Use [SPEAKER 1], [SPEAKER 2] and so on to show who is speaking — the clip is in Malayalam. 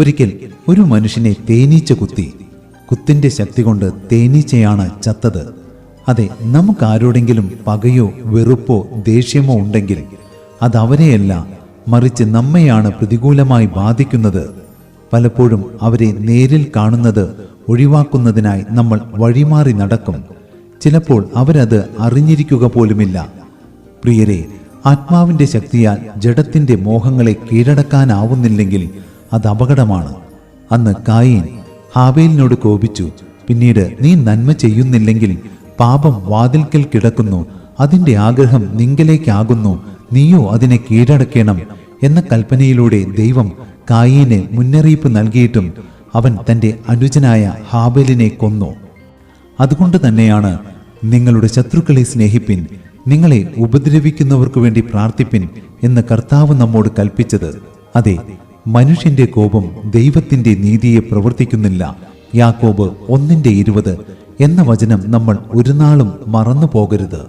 [SPEAKER 1] ഒരിക്കൽ ഒരു മനുഷ്യനെ തേനീച്ച കുത്തി കുത്തിന്റെ ശക്തി കൊണ്ട് തേനീച്ചയാണ് ചത്തത്. അതെ നമുക്ക് ആരോടെങ്കിലും പകയോ വെറുപ്പോ ദേഷ്യമോ ഉണ്ടെങ്കിൽ അത് മറിച്ച് നമ്മെയാണ് പ്രതികൂലമായി ബാധിക്കുന്നത്. പലപ്പോഴും അവരെ നേരിൽ കാണുന്നത് ഒഴിവാക്കുന്നതിനായി നമ്മൾ വഴിമാറി നടക്കും. ചിലപ്പോൾ അവരത് അറിഞ്ഞിരിക്കുക പോലുമില്ല. പ്രിയരെ ആത്മാവിന്റെ ശക്തിയാൽ ജഡത്തിന്റെ മോഹങ്ങളെ കീഴടക്കാനാവുന്നില്ലെങ്കിൽ അത് അപകടമാണ്. അന്ന് കായീൻ ഹാബേലിനോട് കോപിച്ചു. പിന്നീട് നീ നന്മ ചെയ്യുന്നില്ലെങ്കിൽ പാപം വാതിൽക്കൽ കിടക്കുന്നു. അതിന്റെ ആഗ്രഹം നിങ്കലേക്കാകുന്നു. നീയോ അതിനെ കീഴടക്കണം എന്ന കൽപ്പനയിലൂടെ ദൈവം കായീന് മുന്നറിയിപ്പ് നൽകിയിട്ടും അവൻ തന്റെ അനുജനായ ഹാബേലിനെ കൊന്നു. അതുകൊണ്ട് തന്നെയാണ് നിങ്ങളുടെ ശത്രുക്കളെ സ്നേഹിപ്പിൻ നിങ്ങളെ ഉപദ്രവിക്കുന്നവർക്കു വേണ്ടി പ്രാർത്ഥിപ്പിൻ എന്ന് കർത്താവ് നമ്മോട് കൽപ്പിച്ചത്. അതെ മനുഷ്യന്റെ കോപം ദൈവത്തിന്റെ നീതിയെ പ്രവർത്തിക്കുന്നില്ല. യാക്കോബ് ഒന്നിന്റെ ഇരുപത് എന്ന വചനം നമ്മൾ ഒരു നാളും മറന്നു പോകരുത്